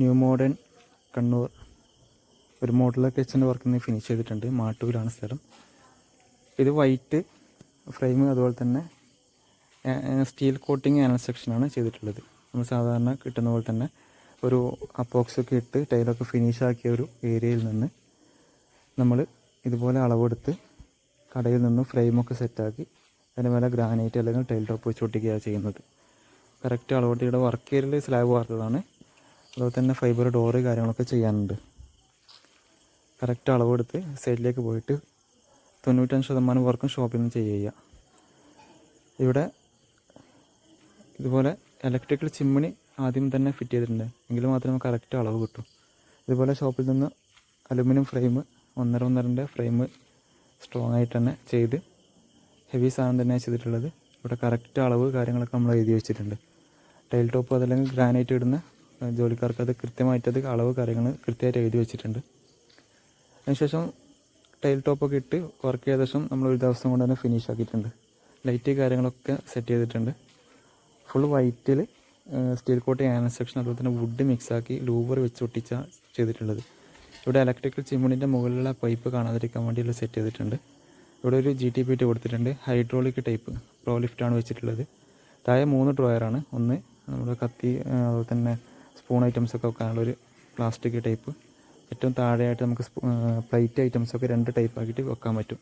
New modern Kannur. ഒരു modular കിച്ചന്റെ work ഇന്ന് ഫിനിഷ് ചെയ്തിട്ടുണ്ട്. മാട്ടൂരാണ് സ്ഥലം. ഇത് വൈറ്റ് ഫ്രെയിം അതുപോലെ തന്നെ സ്റ്റീൽ കോട്ടിങ് ആനൽ സെക്ഷനാണ് ചെയ്തിട്ടുള്ളത്. നമ്മൾ സാധാരണ കിട്ടുന്ന പോലെ തന്നെ ഒരു അപ്പോക്സ് ഒക്കെ ഇട്ട് ടൈലൊക്കെ ഫിനിഷ് ആക്കിയ ഒരു ഏരിയയിൽ നിന്ന് നമ്മൾ ഇതുപോലെ അളവെടുത്ത് കടയിൽ നിന്ന് ഫ്രെയിമൊക്കെ സെറ്റാക്കി അതിന് മേലെ ഗ്രാനൈറ്റ് അല്ലെങ്കിൽ ടൈൽ ടോപ്പ് വെച്ച് ഒട്ടിക്കുകയാണ് ചെയ്യുന്നത്. കറക്റ്റ് അളവോട്ടിയുടെ വർക്ക് ഏരിയയിൽ സ്ലാബ് വാർത്തതാണ്. അതുപോലെ തന്നെ ഫൈബർ ഡോറ് കാര്യങ്ങളൊക്കെ ചെയ്യാനുണ്ട്. കറക്റ്റ് അളവെടുത്ത് സൈഡിലേക്ക് പോയിട്ട് തൊണ്ണൂറ്റഞ്ച് ശതമാനം വർക്കും ഷോപ്പിൽ നിന്ന് ചെയ്യുക. ഇവിടെ ഇതുപോലെ ഇലക്ട്രിക്കൽ ചിമ്മിണി ആദ്യം തന്നെ ഫിറ്റ് ചെയ്തിട്ടുണ്ട്. എങ്കിൽ മാത്രമേ കറക്റ്റ് അളവ് കിട്ടൂ. ഇതുപോലെ ഷോപ്പിൽ നിന്ന് അലുമിനിയം ഫ്രെയിം ഒന്നര ഒന്നരന്റെ ഫ്രെയിം സ്ട്രോങ് ആയിട്ട് തന്നെ ചെയ്ത് ഹെവി സാധനം തന്നെ ചെയ്തിട്ടുള്ളത്. ഇവിടെ കറക്റ്റ് അളവ് കാര്യങ്ങളൊക്കെ നമ്മൾ എഴുതി വെച്ചിട്ടുണ്ട്. ടൈൽ ടോപ്പ് അതല്ലെങ്കിൽ ഗ്രാനൈറ്റ് ഇടുന്ന ജോലിക്കാർക്ക് അത് കൃത്യമായിട്ട് അത് അളവ് കാര്യങ്ങൾ കൃത്യമായിട്ട് എഴുതി വെച്ചിട്ടുണ്ട്. അതിനുശേഷം ടൈൽ ടോപ്പൊക്കെ ഇട്ട് വർക്ക് ശേഷം നമ്മൾ ഒരു ദിവസം കൊണ്ട് തന്നെ ഫിനിഷ് ആക്കിയിട്ടുണ്ട്. ലൈറ്റ് കാര്യങ്ങളൊക്കെ സെറ്റ് ചെയ്തിട്ടുണ്ട്. ഫുൾ വൈറ്റിൽ സ്റ്റീൽ കോട്ട് ആന സെക്ഷൻ അതുപോലെ തന്നെ വുഡ് മിക്സാക്കി ലൂവർ വെച്ച് ഒട്ടിച്ച ചെയ്തിട്ടുള്ളത്. ഇവിടെ ഇലക്ട്രിക്കൽ ചിമ്മിണിന്റെ മുകളിലുള്ള പൈപ്പ് കാണാതിരിക്കാൻ വേണ്ടിയുള്ള സെറ്റ് ചെയ്തിട്ടുണ്ട്. ഇവിടെ ഒരു ജി ടി പി ടി കൊടുത്തിട്ടുണ്ട്. ഹൈഡ്രോളിക് ടൈപ്പ് പ്രോ ലിഫ്റ്റാണ് വെച്ചിട്ടുള്ളത്. താഴെ മൂന്ന് ഡ്രോയറാണ് ഒന്ന് നമ്മുടെ കത്തി അതുപോലെ തന്നെ സ്പൂൺ ഐറ്റംസ് ഒക്കെ വെക്കാനുള്ള ഒരു പ്ലാസ്റ്റിക് ടൈപ്പ് ഏറ്റവും താഴെയായിട്ട് നമുക്ക് പ്ലേറ്റ് ഐറ്റംസ് ഒക്കെ രണ്ട് ടൈപ്പ് ആക്കിയിട്ട് വെക്കാൻ പറ്റും.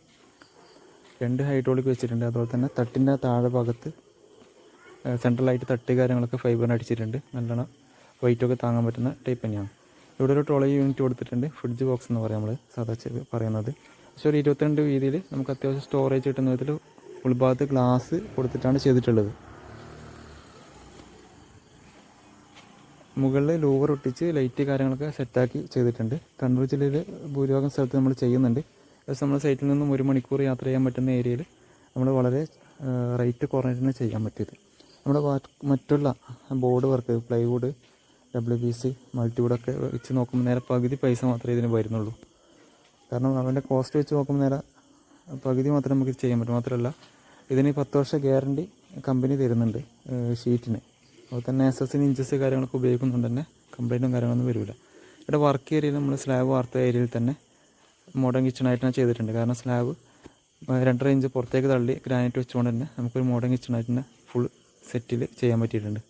രണ്ട് ഹൈഡ്രോളിക് വെച്ചിട്ടുണ്ട്. അതുപോലെ തന്നെ തട്ടിന്റെ താഴെ ഭാഗത്ത് സെൻട്രലായിട്ട് തട്ട് കാര്യങ്ങളൊക്കെ ഫൈബറിന് അടിച്ചിട്ടുണ്ട്. നല്ലോണം വെയിറ്റൊക്കെ താങ്ങാൻ പറ്റുന്ന ടൈപ്പ് തന്നെയാണ്. ഇവിടെ ഒരു ട്രോളി യൂണിറ്റ് കൊടുത്തിട്ടുണ്ട്. ഫ്രിഡ്ജ് ബോക്സ് എന്ന് പറയാം നമ്മൾ സാധാ പറയുന്നത്. പക്ഷെ ഒരു ഇരുപത്തിരണ്ട് വീതിയിൽ നമുക്ക് അത്യാവശ്യം സ്റ്റോറേജ് കിട്ടുന്ന വിധത്തിൽ ഉൾഭാഗത്ത് ഗ്ലാസ് കൊടുത്തിട്ടാണ് ചെയ്തിട്ടുള്ളത്. മുകളിൽ ലൂവർ ഒട്ടിച്ച് ലൈറ്റ് കാര്യങ്ങളൊക്കെ സെറ്റാക്കി ചെയ്തിട്ടുണ്ട്. കണ്ണൂർ ജില്ലയിൽ ഭൂരിഭാഗം സ്ഥലത്ത് നമ്മൾ ചെയ്യുന്നുണ്ട്. പക്ഷേ നമ്മുടെ സൈറ്റിൽ നിന്നും ഒരു മണിക്കൂർ യാത്ര ചെയ്യാൻ പറ്റുന്ന ഏരിയയിൽ നമ്മൾ വളരെ റേറ്റ് കുറഞ്ഞിട്ടാണ് ചെയ്യാൻ പറ്റിയത്. നമ്മുടെ മറ്റുള്ള board work plywood W B C മൾട്ടിവുഡൊക്കെ വെച്ച് നോക്കുമ്പോൾ നേരെ പകുതി പൈസ മാത്രമേ ഇതിന് വരുന്നുള്ളൂ. കാരണം അവന്റെ കോസ്റ്റ് വെച്ച് നോക്കുമ്പോൾ നേരെ പകുതി മാത്രമേ നമുക്ക് ചെയ്യാൻ പറ്റും. മാത്രമല്ല ഇതിന് പത്ത് വർഷം ഗ്യാരണ്ടി കമ്പനി തരുന്നുണ്ട് ഷീറ്റിന് അതുപോലെ തന്നെ എസ് എസ് ഇഞ്ചസ് കാര്യങ്ങളൊക്കെ ഉപയോഗിക്കുന്നുണ്ട് തന്നെ. കംപ്ലൈന്റും കാര്യങ്ങളൊന്നും വരില്ല ഇവിടെ വർക്ക് ഏരിയയിൽ നമ്മൾ സ്ലാബ് വാർത്ത ഏരിയയിൽ തന്നെ മോഡേൺ കിച്ചണായിട്ടാണ് ചെയ്തിട്ടുണ്ട്. കാരണം സ്ലാബ് രണ്ടര ഇഞ്ച് പുറത്തേക്ക് തള്ളി ഗ്രാനൈറ്റ് വെച്ചുകൊണ്ട് തന്നെ നമുക്കൊരു മോഡേൺ കിച്ചണായിട്ട് തന്നെ ഫുൾ സെറ്റിൽ ചെയ്യാൻ പറ്റിയിട്ടുണ്ട്.